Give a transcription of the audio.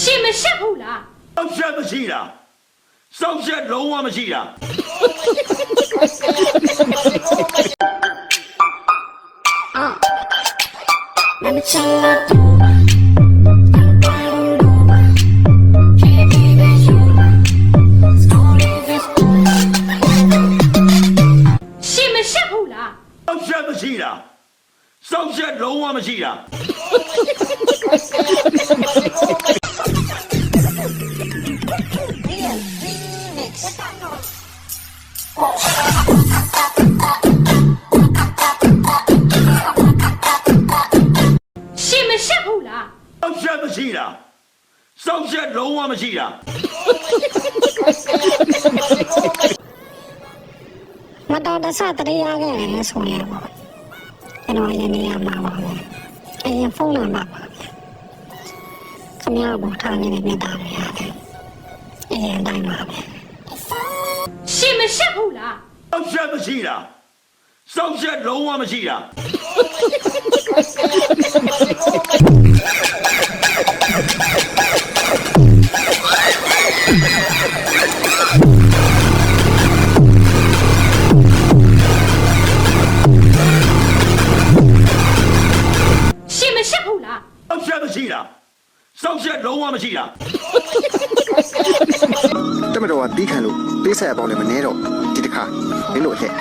ရှင်မရှက်ဘူးလား စောက်ချက်မရှိတာစောက်ချက်လုံးဝမရှိတာ Let me tell you. 上线的去了，上线龙王的去了。哈哈哈！哈哈哈！哈哈哈！哈哈哈！哈哈哈！哈哈！ တာစောက်ချက်လုံးဝမရှိတာမတော်တဆတရားခဲ့တယ်ဆိုရင်ပေါ့ကျွန်တော်ရင်နေရမှာပါပဲအရင်ဖုန်းနံပါတ်ပါခင်ဗျားကိုထားနေတဲ့မြတ်တာတွေရတယ်အရင်တိုင်းပါပဲရှင်မရှက်ဘူးလားစောက်ချက်မရှိတာစောက်ချက်လုံးဝမရှိတာ က်ချက်မရှိတာစောက်ချက်လုံးဝမရှိတာတက်မတော်ကတီးခံလို့ပေးဆက်အပေါင်းလည်းမနှဲတော့ဒီတစ်ခါမင်းတို့အလှည့်